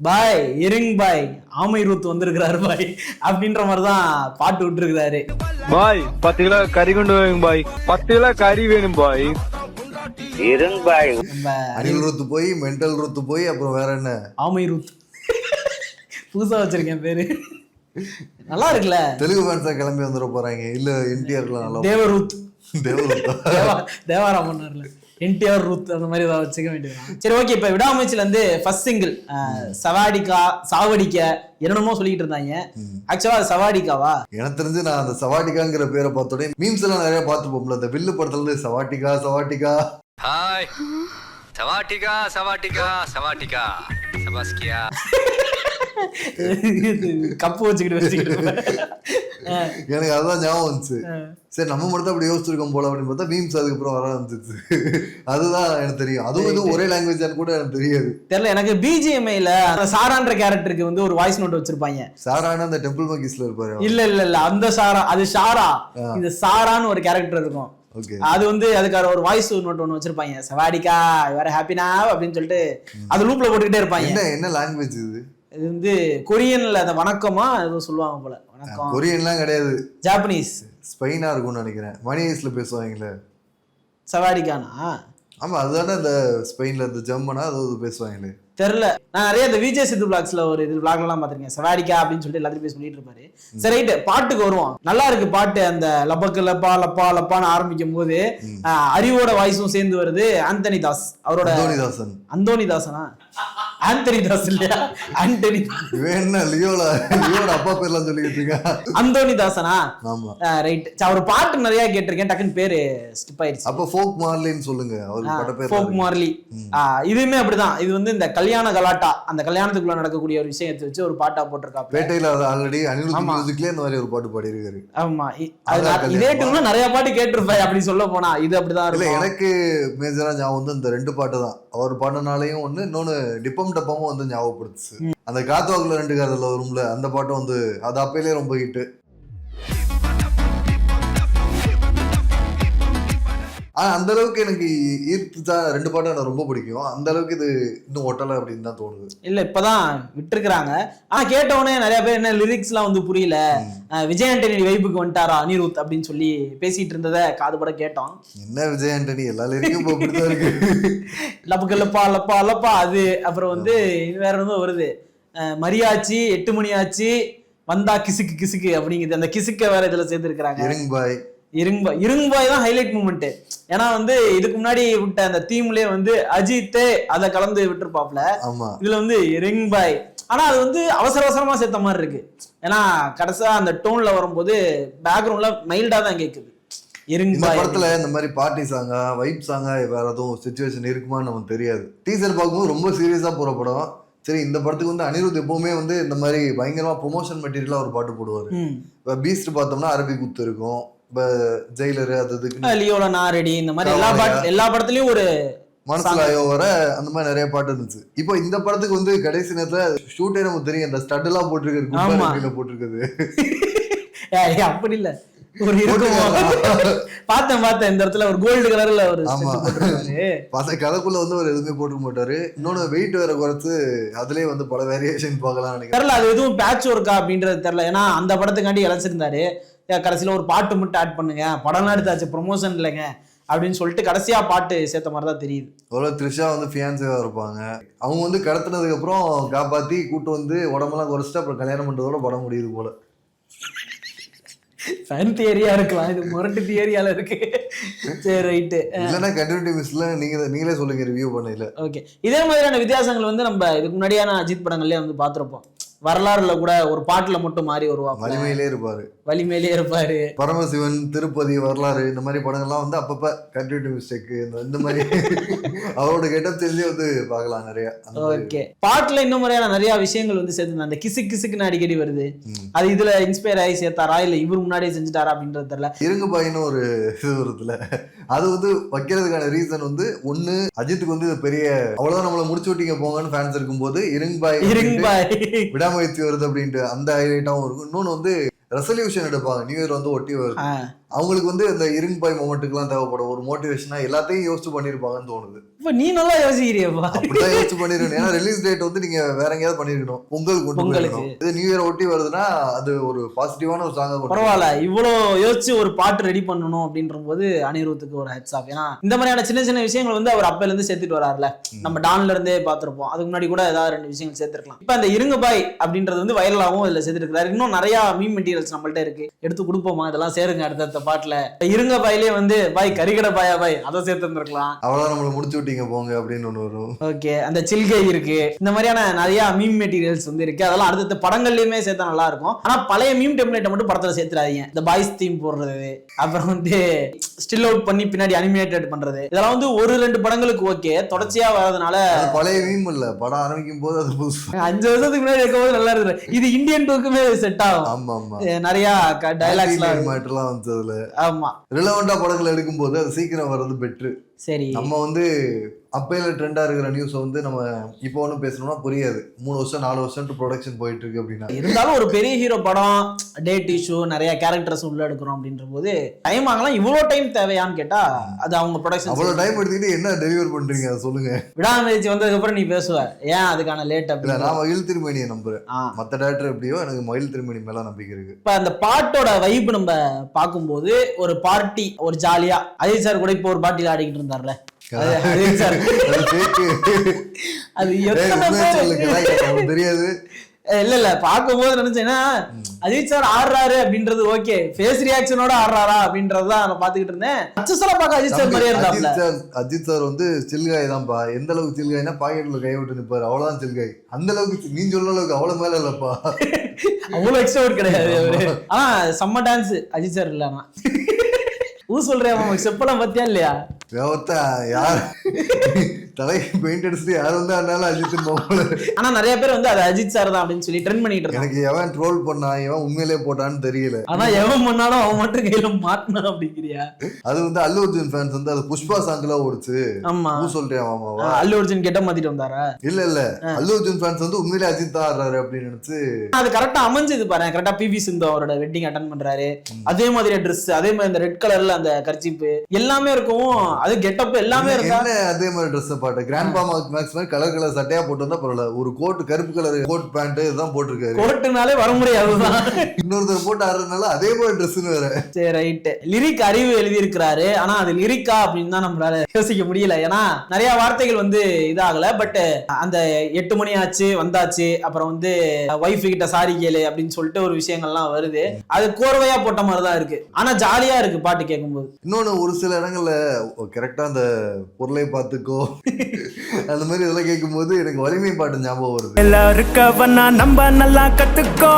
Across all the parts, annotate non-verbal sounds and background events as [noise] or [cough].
பாய் இருங் பாய். ஆமை ரூத் வந்திருக்கிறாரு பாய். அப்படின்ற மாதிரி தான் பாட்டு விட்டுருக்கிறாரு. பாய் பத்து கிலோ கறி கொண்டு வாங்க பாய். பத்து கிலோ கறி வேணும் பாய். இருங்க பாய். அணில் ரூத்து போய் மென்டல் ரூத்து போய் அப்புறம் வேற என்ன? ஆமை ரூத். புதுசா வச்சிருக்கேன் பேரு. நல்லா இருக்குல்ல? தெலுங்கு ஃபேன்ஸா கிளம்பி வந்துட போறாங்க. இல்ல என்டிஆர்லாம் நல்லா தேவரூத். [laughs] தேவரூத்தா? தேவா தேவாராம் பண்ணார்ல என்டிஆர் ரூத் அந்த மாதிரி ஏதாவது வச்சுக்க வேண்டியது சரி ஓகே இப்போ விடாமுயற்சியில் வந்து ஃபர்ஸ்ட் சிங்கிள் சவாடிக்கா சாவடிக்க என்னென்னமோ சொல்லிக்கிட்டு இருந்தாங்க. ஆக்சுவலாக அது சவாடிக்காவா? எனக்கு தெரிஞ்சு நான் அந்த சவாடிக்காங்கிற பேரை பார்த்தோடனே மீம்ஸ் எல்லாம் நிறைய பார்த்துப்போம்ல அந்த வில்லு படத்துல இருந்து சவாட்டிக்கா சவாட்டிக்கா ஹாய் சவாட்டிக்கா சவாட்டிக்கா சவாட்டிக்கா. சபாஸ்கியா. [laughs] கப்பு வச்சுக்கிட்டு வச்சுக்கிட்டு எனக்கு அதுதான் ஞாபகம் வந்துச்சு. சரி நம்ம மட்டும் அப்படி யோசிச்சிருக்கோம் போல அப்படின்னு பார்த்தா மீம்ஸ் அதுக்கப்புறம் வர வந்துச்சு அதுதான் எனக்கு தெரியும். அதுவும் இதுவும் ஒரே லாங்குவேஜ் கூட எனக்கு தெரியாது. தெரியல எனக்கு பிஜிஎம்ஐல சாரான்ற கேரக்டருக்கு வந்து ஒரு வாய்ஸ் நோட் வச்சிருப்பாங்க. சாரான அந்த டெம்பிள் மங்கிஸ்ல இருப்பாரு இல்ல இல்ல இல்ல. அந்த சாரா அது ஷாரா. இந்த சாரான்னு ஒரு கேரக்டர் இருக்கும். அது வந்து அதுக்கான ஒரு வாய்ஸ் நோட் ஒன்று வச்சிருப்பாங்க. சவாடிக்கா வேற ஹாப்பினா அப்படின்னு சொல்லிட்டு அது லூப்ல போட்டுக்கிட்டே இருப்பாங்க. என்ன என்ன லாங்குவேஜ் இது? இது வந்து கொரியன்ல அந்த வணக்கமா ஏதோ சொல்லுவாங்க போல. கொரியன்லாம் கிடையாது. ஜாப்பனீஸ். ஸ்பெயினா இருக்கும்னு நினைக்கிறேன். மணி ஐஸ்ல பேசுவாங்களே. சவாடிக்கானா ஆமா அதுதானே இந்த ஸ்பெயின்ல இந்த ஜெர்மனா அது பேசுவாங்களே. தெரில. நான் நிறைய இந்த விஜய் சித்து பிளாக்ஸ்ல ஒரு இது பிளாக்லாம் பார்த்திருக்கேன். சவாடிக்கா அப்படின்னு சொல்லிட்டு எல்லாத்தையும் போய் சொல்லிட்டு இருப்பாரு. சரி ரைட்டு. பாட்டுக்கு வருவோம். நல்லா இருக்கு பாட்டு. அந்த லப்பக்கு லப்பா லப்பா லப்பான்னு ஆரம்பிக்கும் போது அறிவோட வாய்ஸும் சேர்ந்து வருது. ஆந்தனி தாஸ் அவரோட அந்தோனிதாசன் அந்தோனி தாசனா? ஆந்தனி தாஸ் இல்லையா ஆண்டனி. என்ன லியோல லியோட அப்பா பேர்லாம் சொல்லிக்கிட்டு இருக்கா? அந்தோனி தாசனா? ஆமா. ரைட் அவர் பாட்டு நிறைய கேட்டிருக்கேன் டக்குன்னு பேரு ஸ்டிப் ஆயிடுச்சு. அப்ப ஃபோக் மார்லின்னு சொல்லுங்க அவர் ஃபோக் மார்லி. இதுவுமே அப்படிதான். இது வந்து இந்த கல்யாண கலாட்டா அந்த கல்யாணத்துக்குள்ள நடக்கக்கூடிய ஒரு விஷயத்தை வச்சு ஒரு பாட்டா போட்டிருக்காப்ல. பேட்டையில ஆல்ரெடி அனிருத். மியூசிக்லயே இந்த மாதிரி ஒரு பாட்டு பாடி இருக்காரு ஆமா இதே டியூன்ல நிறைய பாட்டு கேட்டிருப்பேன் அப்படி சொல்ல போனா இது அப்படிதான் இல்ல இருக்கும். எனக்கு மேஜரா ஞாபகம் வந்து இந்த ரெண்டு பாட்டு தான். அவர் பாடினாலையும் ஒண்ணு இன்னொன்னு டிப்பம் டப்பமும் வந்து ஞாபகப்படுத்துச்சு. அந்த காத்துவாக்குல ரெண்டு காதல வரும்ல அந்த பாட்டும் வந்து அது அப்பயிலே ரொம்ப ஹிட்டு ஆனா அந்த அளவுக்கு எனக்கு ஈர்த்துச்சா ரெண்டு பாட்டும் எனக்கு ரொம்ப பிடிக்கும். அந்த அளவுக்கு இது இன்னும் ஒட்டலை அப்படின்னு தான் தோணுது. இல்ல இப்பதான் விட்டுருக்காங்க ஆனா கேட்ட உடனே நிறைய பேர் என்ன லிரிக்ஸ் எல்லாம் வந்து புரியல. விஜய் ஆண்டனி வைப்புக்கு வந்துட்டாரா அனிருத் அப்படின்னு சொல்லி பேசிட்டு இருந்ததை காதுபட கேட்டோம். என்ன விஜய் ஆண்டனி? எல்லா லிரிக்கும் இருக்கு. [laughs] லப்புக்கு லப்பா லப்பா லப்பா அது. அப்புறம் வந்து இது வேற ஒன்றும் வருது. மரியாச்சி எட்டு மணி ஆச்சு வந்தா கிசுக்கு கிசுக்கு அப்படிங்குது. அந்த கிசுக்க வேற இதுல சேர்த்துருக்காங்க இருங் பாய் இருங்பாய் இருங்பாய் தான் ஹைலைட் மூமெண்ட் ஏன்னா வந்து இதுக்கு முன்னாடி விட்ட அந்த தீம்லயே வந்து அஜித்தே அதை கலந்து விட்டுருப்பாப்ல இதுல வந்து ரிங்பாய் ஆனா அது வந்து அவசர அவசரமா சேர்த்த மாதிரி இருக்கு. ஏன்னா கடைசியா அந்த டோன்ல வரும்போது பேக்ரவுண்ட்ல மைல்டா தான் கேக்குது. இந்த படத்துல இந்த மாதிரி பார்ட்டி சாங்கா வைப் சாங்கா வேற எதுவும் சுச்சுவேஷன் இருக்குமான்னு நமக்கு தெரியாது. டீசர் பார்க்கும்போது ரொம்ப சீரியஸா போற படம். சரி இந்த படத்துக்கு வந்து அனிருத் எப்பவுமே வந்து இந்த மாதிரி பயங்கரமா ப்ரொமோஷன் மெட்டீரியலா ஒரு பாட்டு போடுவாரு. இப்ப பீஸ்ட் பார்த்தோம்னா அரபி குத்து இருக்கும். ஜெயிலரு அது இதுக்கு லியோட நாரடி இந்த மாதிரி எல்லா பாட்டு எல்லா படத்துலயும் ஒரு மனசுல ஆயோ வர அந்த மாதிரி நிறைய பாட்டு இருந்துச்சு. இப்போ இந்த படத்துக்கு வந்து கடைசி நேரத்துல ஷூட்டே நமக்கு தெரியும். அந்த ஸ்டட் எல்லாம். குப்பை போட்டிருக்குது. அப்படி இல்ல. ஒரு பார்த்தேன் பார்த்தேன். இந்த இடத்துல ஒரு கோல்டு கலர்ல ஒரு ஆமா. பச கதைக்குள்ள வந்து அவர் எதுவுமே போட்டுக்க மாட்டாரு. இன்னொன்னு வெயிட் வேற குறைச்சு அதுலயே வந்து பல வேரியேஷன் பார்க்கலாம் நினைக்கிறேன். தெரியல அது எதுவும் பேட்ச் ஒர்க்கா அப்படின்றது தெரியல. ஏன்னா அந்த படத்துக்காண்டி இழைச்சிருந்தாரு கடைசியில ஒரு பாட்டு மட்டும் ஆட் பண்ணுங்க. படம்லாம் எடுத்தாச்சு ப்ரொமோஷன் இல்லைங்க. அப்படின்னு சொல்லிட்டு கடைசியா பாட்டு சேர்த்த மாதிரி தான் தெரியுது. ஒரு த்ரிஷா வந்து ஃபியான்ஸேவா இருப்பாங்க. அவங்க வந்து கடத்தினதுக்கு அப்புறம் காப்பாத்தி கூட்டு வந்து உடம்பெல்லாம் குறைச்சிட்டு அப்புறம் கல்யாணம் பண்றதோட படம் முடியுது போல. ஃபேன் தியரியா இருக்கலாம். இது முரட்டு தியரியால இருக்கு. சரி ரைட்டு இல்லைன்னா கண்டினியூட்டி மிஸ்ல நீங்க நீங்களே சொல்லுங்க ரிவ்யூ பண்ணல ஓகே இதே மாதிரியான வித்தியாசங்கள் வந்து நம்ம இதுக்கு முன்னாடியான அஜித் படங்கள்லயே வந்து பார்த்திருப்போம். வரலாறுல கூட ஒரு பாட்டுல மட்டும் மாறி வருவாங்க வலிமையிலே இருப்பாரு. வலிமையிலே இருப்பாரு. பரமசிவன் திருப்பதி வரலாறு இந்த மாதிரி படங்கள்லாம் வந்து அப்பப்ப கண்டினியூட்டி மிஸ்டேக் இந்த மாதிரி [laughs] அவரோட கெட்டப் தெரிஞ்சே வந்து பார்க்கலாம் நிறைய. ஓகே பாட்டுல இன்னும் முறையான நிறைய விஷயங்கள் வந்து சேர்த்து அந்த கிசு கிசுக்குன்னு அடிக்கடி வருது. அது இதுல இன்ஸ்பயர் ஆகி சேர்த்தாரா? இல்ல இவர் முன்னாடியே செஞ்சுட்டாரா அப்படின்றது தெரியல. இருங்க பாயின்னு ஒரு இது வருதுல அது வந்து வைக்கிறதுக்கான ரீசன் வந்து ஒண்ணு அஜித்துக்கு வந்து பெரிய அவ்வளவுதான் நம்மள முடிச்சு விட்டீங்க போங்கன்னு ஃபேன்ஸ் இருக்கும்போது இருங்க பாய் இருங்க பாய் விடாமுயற்சி வருது அப்படின்ட்டு அந்த ஹைலைட்டாவும் இருக்கும். இன்னொன்னு வந்து ரெசல்யூஷன் எடுப்பாங்க. நியூ இயர் வந்து ஒட்டி வருது. அவங்களுக்கு வந்து இந்த இருங் பாய் மொமெண்ட்டுக்குலாம் தேவைப்படும். ஒரு மோட்டிவேஷனா எல்லாத்தையும் யோசிச்சு பண்ணிருப்பாங்கன்னு தோணுது. இப்ப நீ நல்லா யோசிக்கிறியப்பா? அப்படிதான் யோசிச்சு பண்ணிருக்கணும். ஏன்னா ரிலீஸ் டேட் வந்து நீங்க வேற எங்கேயாவது பண்ணிருக்கணும். பொங்கல் கொண்டு பொங்கலுக்கு. போயிருக்கணும். இது நியூ இயர் ஒட்டி வருதுன்னா அது ஒரு பாசிட்டிவான ஒரு சாங்கா பரவாயில்ல. இவ்வளோ யோசிச்சு ஒரு பாட்டு ரெடி பண்ணணும் அப்படின்ற போது அனிருத்துக்கு ஒரு ஹெட்ஸ் ஆஃப் ஏன்னா இந்த மாதிரியான சின்ன சின்ன விஷயங்கள் வந்து அவர் அப்பையில இருந்து சேர்த்துட்டு வராருல நம்ம டான்ல இருந்தே பார்த்திருப்போம். அதுக்கு முன்னாடி கூட ஏதாவது ரெண்டு விஷயங்கள் சேர்த்திருக்கலாம். இப்ப அந்த இருங்க பாய் அப்படின்றது வந்து வைரலாகவும் இதுல சேர்த்துருக்காரு இன்னும் நிறைய மீம் மெட்டீரியல்ஸ் நம்மள்ட்ட இருக்கு. எடுத்து கொடுப்போமா? இதெல்லாம் சேருங்க பாட்டுல இருங்க பாயிலே வந்து பாய் கரிகடை பாயா பாய் அதை சேர்த்து இருந்திருக்கலாம் அவ்வளவுதான் நம்மள முடிச்சு விட்டீங்க போங்க அப்படின்னு ஒண்ணு வரும். ஓகே அந்த சில்கை இருக்கு. இந்த மாதிரியான நிறைய மீம் மெட்டீரியல்ஸ் வந்து இருக்கு. அதெல்லாம் அடுத்தடுத்த படங்கள்லயுமே சேர்த்தா நல்லா இருக்கும். ஆனா பழைய மீம் டெம்ப்ளேட்டை மட்டும் படத்துல சேர்த்துறாதீங்க. இந்த பாய்ஸ் தீம் போடுறது அப்புறம் வந்து ஸ்டில் அவுட் பண்ணி பின்னாடி அனிமேட்டட் பண்றது. இதெல்லாம் வந்து ஒரு ரெண்டு படங்களுக்கு ஓகே. தொடர்ச்சியா வர்றதுனால பழைய மீம் இல்ல. படம் ஆரம்பிக்கும் போது அது புதுசு. அஞ்சு வருஷத்துக்கு முன்னாடி இருக்கும்போது நல்லா இருக்கு இது இந்தியன் டூக்குமே செட் ஆகும். ஆமா ஆமா. நிறைய டைலாக்ஸ்லாம் மேட்டர்லாம் வந்து அதுல ஆமா. ரிலவெண்டா படங்கள் எடுக்கும்போது அது சீக்கிரம் வர்றது பெட்ரு சரி. நம்ம வந்து அப்பையில ட்ரெண்டா இருக்கிற நியூஸ் வந்து நம்ம இப்போ ஒன்றும் பேசணும்னா புரியாது. மூணு வருஷம் நாலு வருஷம் ப்ரொடக்ஷன் போயிட்டு இருக்கு அப்படின்னா. இருந்தாலும் ஒரு பெரிய ஹீரோ படம் டேட் இஷ்யூ நிறைய கேரக்டர்ஸ் உள்ள எடுக்கிறோம் அப்படின்ற போது டைம் ஆகலாம் இவ்வளோ டைம் தேவையான்னு கேட்டா அது அவங்க ப்ரொடக்ஷன் அவ்வளவு டைம் எடுத்துக்கிட்டு என்ன டெலிவர் பண்றீங்க? அதை சொல்லுங்க. விடாமுயற்சி வந்ததுக்கு அப்புறம் நீ பேசுவ. ஏன் அதுக்கான லேட் அப்படின்னு? நான் மகிழ் திருமணியை நம்புறேன். மத்த டேரக்டர் எப்படியோ எனக்கு மகிழ் திருமணி மேல நம்பிக்கை இருக்கு. இப்ப அந்த பாட்டோட வைப் நம்ம பார்க்கும்போது ஒரு பார்ட்டி ஒரு ஜாலியா அஜய் சார் கூட இப்போ ஒரு பார்ட்டில ஆடிக்கிட்டு இருந்தார்ல. அது சொல்லு, தெரியாது. இல்ல இல்ல பார்க்கும்போது நினைச்சேன்னா அஜித் சார் ஆடுறாரு அப்படின்றது ஓகே. ஃபேஸ் ரியாக்ஷனோட ஆடுறாரா அப்படின்றதுதான் நான் பாத்துக்கிட்டு இருந்தேன். அச்சசலா பார்க்க அஜித் சார் மாதிரியே இருந்தாப்ல. அஜித் சார் வந்து சில்காய் தான்ப்பா எந்த அளவுக்கு சில்காய்னா பாக்கெட்ல கை விட்டு நிப்பாரு. அவ்வளவுதான் சில்காய். அந்த அளவுக்கு நீ சொல்ற அளவுக்கு அவ்வளவு மேல இல்லப்பா. அவ்வளவு எக்ஸ்ட்ரோட் கிடையாது ஆனா செம்ம டான்ஸ் அஜித் சார் இல்ல ஊ சொல்றேன் அவன் செப்பலாம் பத்தியா இல்லையா? யார்? தலைக்கு பெயிண்ட் அடிச்சுட்டு யார் வந்து அதனால அஜித் போகல ஆனா நிறைய பேர் வந்து அது அஜித் சார் தான் அப்படின்னு சொல்லி ட்ரெண்ட் பண்ணிட்டு இருக்காங்க. எனக்கு எவன் ட்ரோல் பண்ணா எவன் உண்மையிலேயே போட்டான்னு தெரியல. ஆனா எவன் பண்ணாலும் அவன் மட்டும் கையில மாட்டினான் அப்படிங்கிறியா? அது வந்து அல்லு அர்ஜுன் ஃபேன்ஸ் வந்து அது புஷ்பா சாங்ல ஓடுச்சு. ஆமா. ஊ சொல்றியா மாமாவா ஆஹ் அல்லு அர்ஜுன் கெட்ட மாத்திட்டு வந்தாரா? இல்ல இல்ல. அல்லு அர்ஜுன் ஃபேன்ஸ் வந்து உண்மையிலே அஜித் தான் ஆடுறாரு அப்படின்னு நினைச்சு. அது கரெக்டா அமைஞ்சது பாரு. கரெக்டா பிவி சிந்து அவரோட வெட்டிங் அட்டன் பண்றாரு. அதே மாதிரி ட்ரெஸ் அதே மாதிரி அந்த ரெட் கலர்ல அந்த கர்ச்சிப்பு எல்லாமே இருக்கும். அது கெட்டப் எல்லாமே என்ன அதே மாதிரி ட்ரெஸ் பாட்டு கிராண்ட் பா மேக்ஸ் மாதிரி கலர் கலர் சட்டையா போட்டு வந்தா பரவாயில்ல. ஒரு கோட் கருப்பு கலர் கோட் பேண்ட் இதுதான் போட்டிருக்காரு. கோட்டுனாலே வர முடியாதுதான் இன்னொருத்தர் போட்டு ஆடுறதுனால அதே மாதிரி ட்ரெஸ்ன்னு வேற. சரி ரைட் லிரிக் அறிவு எழுதியிருக்கிறாரு. ஆனா அது லிரிக்கா அப்படின்னு தான் நம்மளால யோசிக்க முடியல. ஏன்னா நிறைய வார்த்தைகள் வந்து இதாகல. பட் அந்த எட்டு மணி ஆச்சு வந்தாச்சு. அப்புறம் வந்து ஒய்ஃப் கிட்ட சாரி கேளு அப்படின்னு சொல்லிட்டு ஒரு விஷயங்கள்லாம் வருது. அது கோர்வையா போட்ட மாதிரி தான் இருக்கு. ஆனா ஜாலியா இருக்கு பாட்டு கேட்கும்போது. இன்னொன்னு ஒரு சில இடங்கள்ல கரெக்டா அந்த பொருளை பார்த்துக்கோ. அந்த மாதிரி இதெல்லாம் கேட்கும்போது எனக்கு வலிமை பாட்டு ஞாபகம் வருது. எல்லாம் இருக்கவனா நம்ம நல்லா கத்துக்கோ.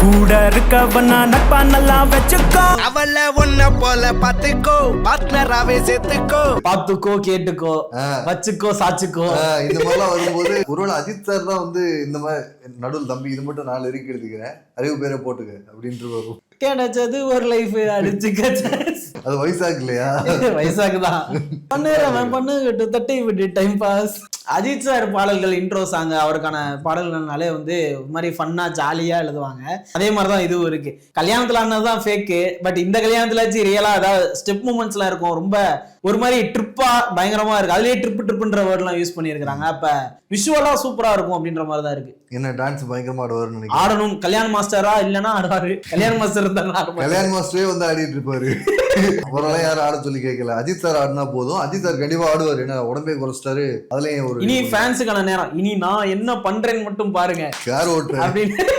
கூட இருக்கவனா நட்பா நல்லா வச்சுக்கோ. அவளை உன்ன போல பாத்துக்கோ. பார்ட்னராவே சேர்த்துக்கோ. பாத்துக்கோ கேட்டுக்கோ. வச்சுக்கோ சாச்சுக்கோ. ஆஹ் இந்த மாதிரிலாம் வரும்போது ஒருவேளை அஜித் சார் தான் வந்து இந்த மாதிரி நடுவில் தம்பி இது மட்டும் நாலு இறுக்கி எடுத்துக்கிறேன். அறிவு பேரை போட்டுக்க. அப்படின்ட்டு வரும் கிடைச்சது ஒரு லைஃப் அடிச்சுக்க அது வயசாக்கு இல்லையா [laughs] வயசாகுதான் பண்ணுறவன் பண்ணு விட்டு தட்டை விட்டு டைம் பாஸ் அஜித் சார் பாடல்கள் இன்ட்ரோ சாங் அவருக்கான பாடல்கள்னாலே வந்து ஒரு மாதிரி ஃபன்னா ஜாலியா எழுதுவாங்க. அதே மாதிரி தான் இதுவும் இருக்கு. கல்யாணத்துல ஆனது தான் ஃபேக்கு பட் இந்த கல்யாணத்துலாச்சும் ரியலா அதாவது ஸ்டெப் மூமெண்ட்ஸ்லாம் இருக்கும். ரொம்ப ஒரு மாதிரி ட்ரிப்பா பயங்கரமா இருக்கு. அதுலயே ட்ரிப் ட்ரிப்புன்ற வேர்ட்லாம் யூஸ் பண்ணியிருக்காங்க அப்ப விஷுவலா சூப்பரா இருக்கும் அப்படின்ற மாதிரி தான் இருக்கு. என்ன டான்ஸ் பயங்கரமா நினைக்கிறேன். ஆடணும். கல்யாண மாஸ்டரா இல்லைன்னா ஆடுவாரு கல்யாண மாஸ்டர் இருந்தாலும் கல்யாண் மாஸ்டரே வந்து ஆடிட்டு இருப்பாரு. அவரெல்லாம் யாரும் ஆட சொல்லி கேட்கல. அஜித் சார் ஆடினா போதும். அஜித் சார் கண்டிப்பா ஆடுவாரு. என்ன உடம்பே குறைச்சிட்டாரு. அதுலயும் ஒரு இனி ஃபேன்ஸுக்கான நேரம். இனி நான் என்ன பண்றேன்னு மட்டும் பாருங்க. கார் ஓட்டுறேன் அப்படின்னு.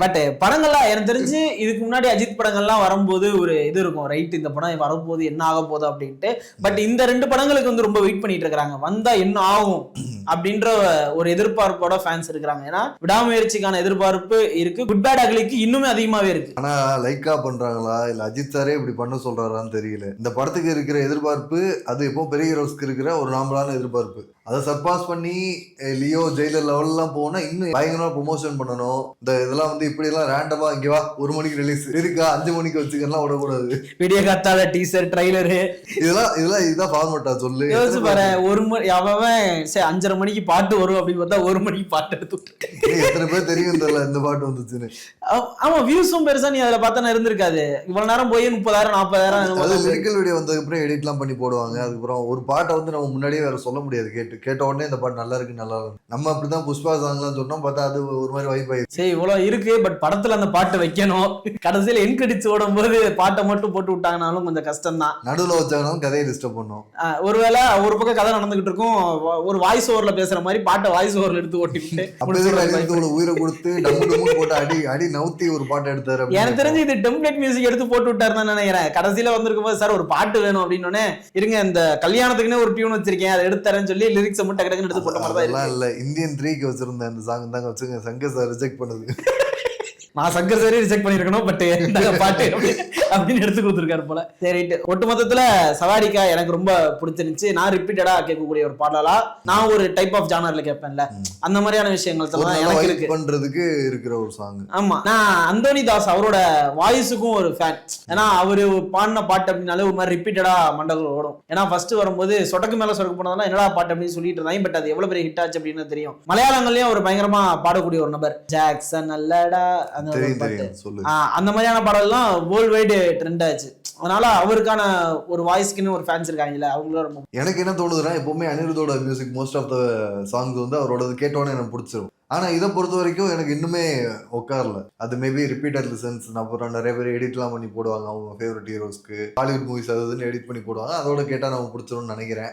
பட் படங்கள்லாம் எனக்கு தெரிஞ்சு இதுக்கு முன்னாடி அஜித் படங்கள்லாம் வரும்போது ஒரு இது இருக்கும். ரைட் இந்த படம் வரப்போகுது என்ன ஆக போகுது அப்படின்ட்டு. பட் இந்த ரெண்டு படங்களுக்கு வந்து ரொம்ப வெயிட் பண்ணிட்டு இருக்காங்க வந்தா என்ன ஆகும் அப்படின்ற ஒரு எதிர்பார்ப்போட ஃபேன்ஸ் இருக்கிறாங்க. ஏன்னா விடாமுயற்சிக்கான எதிர்பார்ப்பு இருக்கு. குட் பேட் அகலிக்கு இன்னுமே அதிகமாவே இருக்கு. ஆனா லைக்கா பண்றாங்களா? இல்ல அஜித் சாரே இப்படி பண்ண சொல்றாரான்னு தெரியல. இந்த படத்துக்கு இருக்கிற எதிர்பார்ப்பு அது எப்போ பெரிய ஹீரோஸ்க்கு இருக்கிற ஒரு நார்மலான எதிர்பார்ப்பு. அதை சர்பாஸ் பண்ணி லியோ ஜெயிலர் லெவல்லாம் போனா இன்னும் பயங்கரமா ப்ரொமோஷன் பண்ணணும். இந்த இதெல்லாம் வந்து இப்படி எல்லாம் ரேண்டமா இங்க வா ஒரு மணிக்கு ரிலீஸ் இருக்கா? அஞ்சு மணிக்கு வச்சுக்கலாம் விடக்கூடாது. விடிய காத்தால டீசர் ட்ரைலரு இதெல்லாம் இதெல்லாம் இதுதான் ஃபார்மட்டா சொல்லு. யோசிச்சு பாரு ஒரு மணி அவன் சரி அஞ்சரை மணிக்கு பாட்டு வரும் அப்படின்னு பார்த்தா ஒரு மணிக்கு பாட்டு எடுத்து எத்தனை பேர் தெரியும் தெரியல இந்த பாட்டு வந்துச்சுன்னு. ஆமா வியூஸும் பெருசா நீ அதுல பார்த்தா இருந்திருக்காது. இவ்வளவு நேரம் போய் முப்பதாயிரம் நாற்பதாயிரம் அது லிரிக்கல் வீடியோ வந்ததுக்கு அப்புறம் எடிட்லாம் பண்ணி போடுவாங்க. அதுக்கப்புறம் ஒரு பாட்டை வந்து நம்ம முன்னாடியே வேற சொல்ல முடியாது கேட்டு கேட்ட உடனே இந்த பாட்டு நல்லா இருக்கு நல்லா இருக்கு. நம்ம அப்படிதான் புஷ்பா சாங்லாம் சொன்னோம் பார்த்தா அது ஒரு மாதிரி வைப் ஆயிடுச்சு. சரி இவ்வளவு இருக்கு பட் படத்துல அந்த பாட்டு வைக்கணும். கடைசியில என் கடிச்சு ஓடும் போது பாட்டை மட்டும் போட்டு விட்டாங்கனாலும் கொஞ்சம் கஷ்டம் தான் நடுவில் வச்சாங்கனாலும் கதையை டிஸ்டர்ப் பண்ணும். ஒருவேளை ஒரு பக்கம் கதை நடந்துகிட்டு இருக்கும் ஒரு வாய்ஸ் ஓவர்ல பேசுற மாதிரி பாட்டை வாய்ஸ் ஓவர்ல எடுத்து ஓட்டிவிட்டு அப்படியே அனிருத்தோட உயிரை கொடுத்து டம்மு போட்டு அடி அடி நவுத்தி ஒரு பாட்டை எடுத்தாரு எனக்கு தெரிஞ்சு இது டெம்ப்ளேட் மியூசிக் எடுத்து போட்டு விட்டாரு தான் நினைக்கிறேன். கடைசியில வந்திருக்கும் போது சார் ஒரு பாட்டு வேணும் அப்படின்னு இருங்க இந்த கல்யாணத்துக்குன்னே ஒரு டியூன் வச்சிருக்கேன் அதை எடுத்து தரேன்னு சொல்லி லிரிக்ஸ் மட்டும் டக்கு டக்குன்னு எடுத்து போட்ட மாதிரி தான் இல்ல. இந்தியன் த்ரீக்கு வச்சிருந்த அந்த சாங் தாங்க வச்சுங்க சங்கர் சார் ரிஜெக்ட் பண்ணுது. நான் சங்கர் சரி ரிஜெக்ட் பண்ணிருக்கணும் பட் பாட்டு அப்படி- அப்படின்னு எடுத்து கொடுத்துருக்காரு போல. சரி ஒட்டு மொத்தத்துல சவாரிக்கா எனக்கு ரொம்ப பிடிச்சிருந்துச்சு. நான் ரிப்பீட்டடா கேட்கக்கூடிய ஒரு பாடலா நான் ஒரு டைப் ஆஃப் ஜானர்ல கேட்பேன்ல. அந்த மாதிரியான விஷயங்கள் ஒரு தான் எனக்கு இருக்கு. பண்றதுக்கு இருக்கிற ஒரு சாங் ஆமா. நான் அந்தோனி தாஸ் அவரோட வாய்ஸுக்கும் ஒரு ஃபேன் ஏன்னா அவரு பாடின பாட்டு அப்படின்னாலே ஒரு மாதிரி ரிப்பீட்டடா மண்டலம் ஓடும். ஏன்னா ஃபர்ஸ்ட் வரும்போது சொடக்கு மேல சொடக்கு போனதெல்லாம் என்னடா பாட்டு அப்படின்னு சொல்லிட்டு இருந்தாங்க. பட் அது எவ்வளவு பெரிய ஹிட் ஆச்சு அப்படின்னு தெரியும். மலையாளங்களையும் அவர் பயங்கரமா பாடக்கூடிய ஒரு நபர். ஜாக்சன் அல்லடா அந்த மாதிரியான பாடல்லாம் வேர்ல்டு வைடு ட்ரெண்ட் ஆச்சு. அதனால அவருக்கான ஒரு வாய்ஸ்க்குன்னு ஒரு ஃபேன்ஸ் இருக்காங்கல்ல அவங்களும் ரொம்ப எனக்கு என்ன தோணுதுன்னா எப்பவுமே அனிருத்தோட music most of the songs வந்து அவரோட கேட்டோன்னே எனக்கு பிடிச்சிரும். ஆனா இதை பொறுத்த வரைக்கும் எனக்கு இன்னுமே உட்காரல. அது மேபி ரிப்பீட்டட் லிசன்ஸ் அப்புறம் நிறைய பேர் எடிட்லாம் பண்ணி போடுவாங்க அவங்க ஃபேவரட் ஹீரோஸ்க்கு ஹாலிவுட் மூவிஸ் அது இதுன்னு எடிட் பண்ணி போடுவாங்க அதோட கேட்டா நம்ம பிடிச்சிரும்னு நினைக்கிறேன்.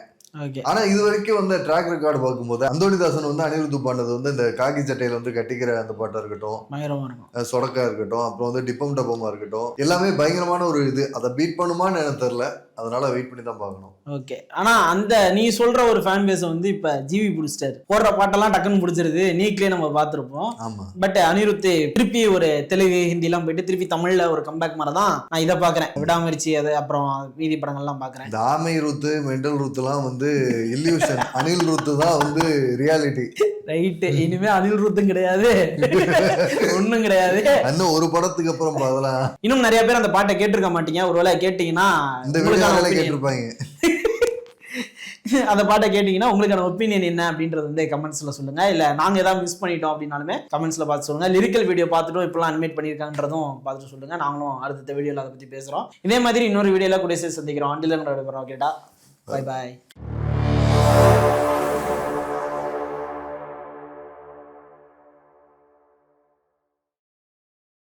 ஆனா இது வரைக்கும் வந்து ட்ராக் ரெக்கார்டு பார்க்கும்போது அந்தோனிதாசன் வந்து அனிருத்து பாண்டது வந்து இந்த காக்கி சட்டையில வந்து கட்டிக்கிற அந்த பாட்டா இருக்கட்டும் சொடக்கா இருக்கட்டும் அப்புறம் வந்து டிப்பம் டப்பமா இருக்கட்டும் எல்லாமே பயங்கரமான ஒரு இது. அதை பீட் பண்ணுமான்னு எனக்கு தெரியல. அதனால வெயிட் பண்ணி தான் பார்க்கணும். ஓகே ஆனா அந்த நீ சொல்ற ஒரு ஃபேன் பேஸை வந்து இப்ப ஜிவி புடிச்சிட்டாரு. போடுற பாட்டெல்லாம் டக்குன்னு பிடிச்சிருது. நீக்லயே நம்ம பார்த்திருப்போம். ஆமா. பட் அனிருத் திருப்பி ஒரு தெலுங்கு ஹிந்திலாம் போயிட்டு திருப்பி தமிழ்ல ஒரு கம்பேக் மாதிரி தான் நான் இதை பாக்குறேன் விடாமுயற்சி அது அப்புறம் மீதி படங்கள்லாம் பாக்குறேன் ஆமை ருத்து மெண்டல் ருத்துலாம் வந்து இல்யூஷன் அனில் ருத்து தான் வந்து ரியாலிட்டி ரைட்டு இனிமே அனில் ருத்தும் கிடையாது. ஒண்ணும் கிடையாது. இன்னும் ஒரு படத்துக்கு அப்புறம் அதெல்லாம் இன்னும் நிறைய பேர் அந்த பாட்டை கேட்டிருக்க மாட்டீங்க. ஒருவேளை கேட்டீங்கன்னா கேட்டிருப்பாங்க. அந்த பாட்டை கேட்டீங்கன்னா உங்களுக்கான ஒப்பீனியன் என்ன அப்படின்றது வந்து கமெண்ட்ஸ்ல சொல்லுங்க. இல்ல நாங்க ஏதாவது மிஸ் பண்ணிட்டோம் அப்படின்னாலுமே கமெண்ட்ஸ்ல பார்த்து சொல்லுங்க. லிரிக்கல் வீடியோ பார்த்துட்டும் இப்பெல்லாம் அனிமேட் பண்ணியிருக்கான்றதும் பார்த்துட்டு சொல்லுங்க. நாங்களும் அடுத்த வீடியோல அதை பத்தி பேசுறோம். இதே மாதிரி இன்னொரு வீடியோல கூட சந்திக்கிறோம். அண்டில் கேட்டா பை பாய்